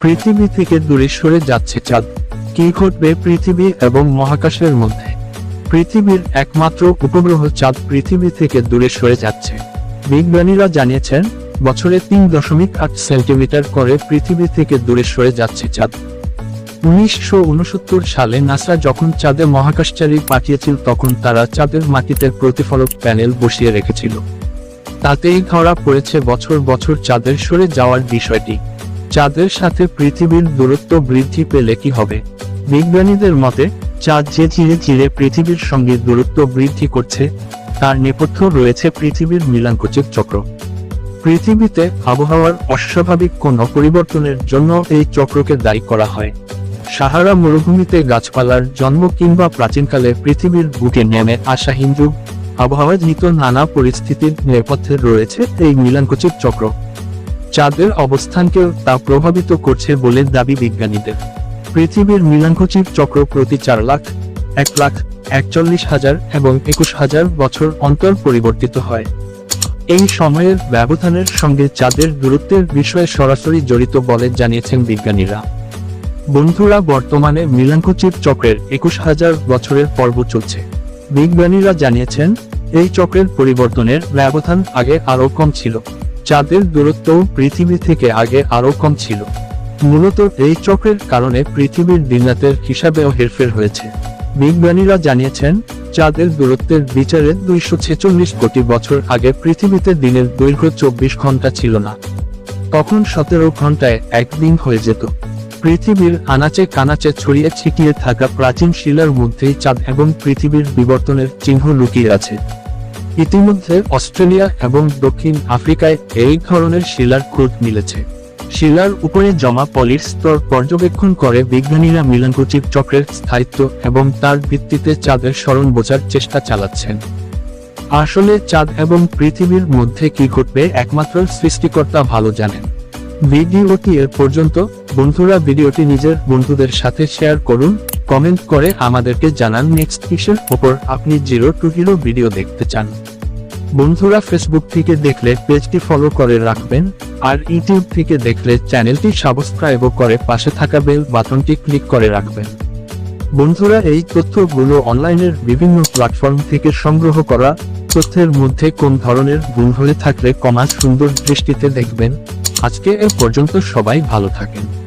পৃথিবী থেকে দূরে সরে যাচ্ছে চাঁদ। কি ঘটবে পৃথিবী এবং মহাকাশের মধ্যে? পৃথিবীর একমাত্র উপগ্রহ চাঁদ পৃথিবী থেকে দূরে সরে যাচ্ছে। বিজ্ঞানীরা জানিয়েছেন, বছরে তিন দশমিক আট সেন্টিমিটার করে পৃথিবী থেকে দূরে সরে যাচ্ছে চাঁদ। উনিশশো উনসত্তর সালে নাসা যখন চাঁদে মহাকাশচারী পাঠিয়েছিল তখন তারা চাঁদের মাটিতে প্রতিফলক প্যানেল বসিয়ে রেখেছিল। তাতেই ধরা পড়েছে বছর বছর চাঁদের সরে যাওয়ার বিষয়টি। চাঁদের সাথে পৃথিবীর দূরত্ব বৃদ্ধি পেলে কি হবে? বিজ্ঞানীদের মতে, চাঁদ যে ধীরে ধীরে পৃথিবীর সঙ্গে দূরত্ব বৃদ্ধি করছে, তার নেপথ্য রয়েছে পৃথিবীর মিলাঙ্কচিত চক্র। পৃথিবীতে আবহাওয়ার অস্বাভাবিক কোনো পরিবর্তনের জন্য এই চক্রকে দায়ী করা হয়। সাহারা মরুভূমিতে গাছপালার জন্ম কিংবা প্রাচীনকালে পৃথিবীর বুকে নেমে আসা হিন্দু আবহাওয়াজনিত নানা পরিস্থিতির নেপথ্যে রয়েছে এই মিলাঙ্কচিত চক্র। চাঁদের অবস্থানকেও তা প্রভাবিত করছে বলে দাবি বিজ্ঞানীদের। পৃথিবীর মিলাঙ্কচিত চক্র প্রতি চার লাখ, এক লাখ, একচল্লিশ হাজার এবং একুশ হাজার বছর অন্তর পরিবর্তিত হয়। এই সময়ের ব্যবধানের সঙ্গে চাঁদের দূরত্বের বিষয়ে সরাসরি জড়িত বলে জানিয়েছেন বিজ্ঞানীরা। বন্ধুরা, বর্তমানে মিলাঙ্কচিত চক্রের একুশ হাজার বছরের পর্ব চলছে। বিজ্ঞানীরা জানিয়েছেন, এই চক্রের পরিবর্তনের ব্যবধান আগে আরও কম ছিল। চাঁদের দূরত্বও পৃথিবী থেকে আগে আরও কম ছিল। মূলত এই চক্রের কারণে পৃথিবীর দিনরাতের হিসাবেও হেরফের হয়েছে। বিজ্ঞানীরা জানিয়েছেন, চাঁদের দূরত্বের বিচারে দুইশো ছেচল্লিশ কোটি বছর আগে পৃথিবীতে দিনের দৈর্ঘ্য চব্বিশ ঘণ্টা ছিল না। তখন সতেরো ঘন্টায় একদিন হয়ে যেত। পৃথিবীর আনাচে কানাচে ছড়িয়ে ছিটিয়ে থাকা প্রাচীন শিলার মধ্যেই চাঁদ এবং পৃথিবীর বিবর্তনের চিহ্ন লুকিয়ে আছে। ইতিমধ্যে অস্ট্রেলিয়া এবং দক্ষিণ আফ্রিকায় এই ধরনের শিলার খোঁজ মিলেছে। শিলার উপরে জমা পলির স্তর পর্যবেক্ষণ করে বিজ্ঞানীরা মিলাঙ্কচিত চক্রের স্থায়িত্ব এবং তার ভিত্তিতে চাঁদের স্মরণ বোঝার চেষ্টা চালাচ্ছেন। আসলে চাঁদ এবং পৃথিবীর মধ্যে কি ঘটবে একমাত্র সৃষ্টিকর্তা ভালো জানেন। ভিডিওটি এর পর্যন্ত। বন্ধুরা, ভিডিওটি নিজের বন্ধুদের সাথে শেয়ার করুন, কমেন্ট করে আমাদেরকে জানান নেক্সট কিসের ওপর আপনি জিরো টু হিরো ভিডিও দেখতে চান। বন্ধুরা ফেসবুক থেকে দেখলে পেজটি ফলো করে রাখবেন, আর ইউটিউব থেকে দেখলে চ্যানেলটি সাবস্ক্রাইব করে পাশে থাকা বেল বাটনটি ক্লিক করে রাখবেন। বন্ধুরা, এই তথ্যগুলো অনলাইনের বিভিন্ন প্ল্যাটফর্ম থেকে সংগ্রহ করা, তথ্যের মধ্যে কোন ধরনের ভুল হয়ে থাকলে কমা সুন্দর দৃষ্টিতে দেখবেন। আজকে এ পর্যন্ত সবাই ভালো থাকেন।